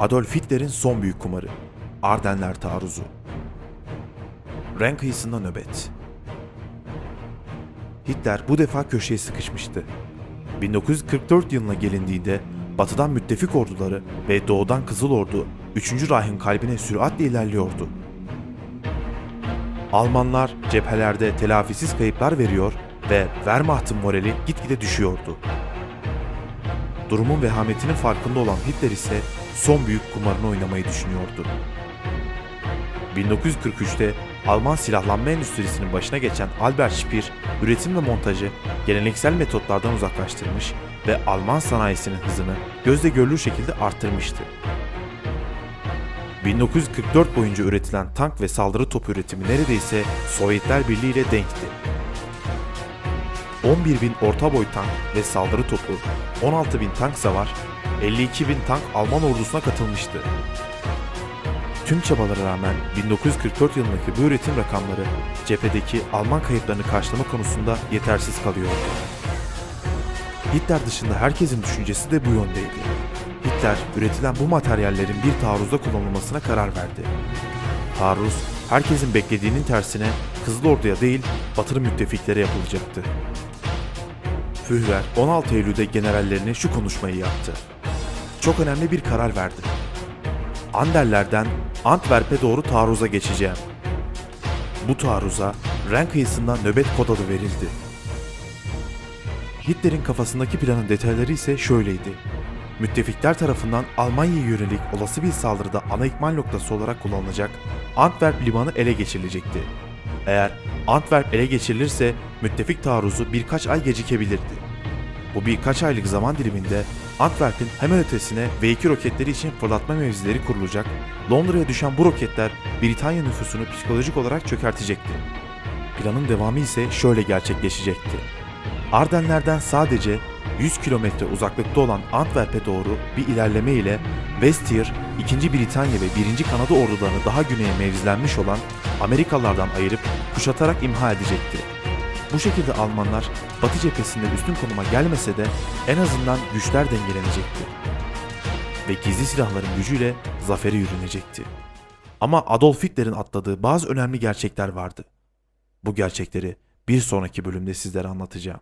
Adolf Hitler'in son büyük kumarı. Ardenler taarruzu. Ren kıyısında nöbet. Hitler bu defa köşeye sıkışmıştı. 1944 yılına gelindiğinde batıdan müttefik orduları ve doğudan Kızıl Ordu 3. Reich'in kalbine süratle ilerliyordu. Almanlar cephelerde telafisiz kayıplar veriyor ve Wehrmacht'ın morali gitgide düşüyordu. Durumun vehametinin farkında olan Hitler ise son büyük kumarını oynamayı düşünüyordu. 1943'te Alman silahlanma endüstrisinin başına geçen Albert Speer, üretim ve montajı geleneksel metotlardan uzaklaştırmış ve Alman sanayisinin hızını gözle görülür şekilde arttırmıştı. 1944 boyunca üretilen tank ve saldırı topu üretimi neredeyse Sovyetler Birliği ile denkti. 11 bin orta boy tank ve saldırı topu, 16 bin tank savar, 52 bin tank Alman ordusuna katılmıştı. Tüm çabalara rağmen 1944 yılındaki bu üretim rakamları cephedeki Alman kayıplarını karşılama konusunda yetersiz kalıyordu. Hitler dışında herkesin düşüncesi de bu yöndeydi. Hitler üretilen bu materyallerin bir taarruzda kullanılmasına karar verdi. Taarruz, herkesin beklediğinin tersine Kızıl Ordu'ya değil Batılı müttefiklere yapılacaktı. Führer 16 Eylül'de generallerine şu konuşmayı yaptı. Çok önemli bir karar verdim. Anderler'den Antwerp'e doğru taarruza geçeceğim. Bu taarruza Ren kıyısından nöbet kod adı verildi. Hitler'in kafasındaki planın detayları ise şöyleydi. Müttefikler tarafından Almanya'ya yönelik olası bir saldırıda ana ikmal noktası olarak kullanılacak Antwerp limanı ele geçirilecekti. Eğer Antwerp ele geçirilirse müttefik taarruzu birkaç ay gecikebilirdi. Bu birkaç aylık zaman diliminde Antwerp'in hemen ötesine V2 roketleri için fırlatma mevzileri kurulacak, Londra'ya düşen bu roketler Britanya nüfusunu psikolojik olarak çökertecekti. Planın devamı ise şöyle gerçekleşecekti. Ardenler'den sadece 100 kilometre uzaklıkta olan Antwerp'e doğru bir ilerleme ile Westier, 2. Britanya ve 1. Kanada ordularını daha güneye mevzilenmiş olan Amerikalılardan ayırıp kuşatarak imha edecekti. Bu şekilde Almanlar Batı cephesinde üstün konuma gelmese de en azından güçler dengelenecekti. Ve gizli silahların gücüyle zafere yürünecekti. Ama Adolf Hitler'in atladığı bazı önemli gerçekler vardı. Bu gerçekleri bir sonraki bölümde sizlere anlatacağım.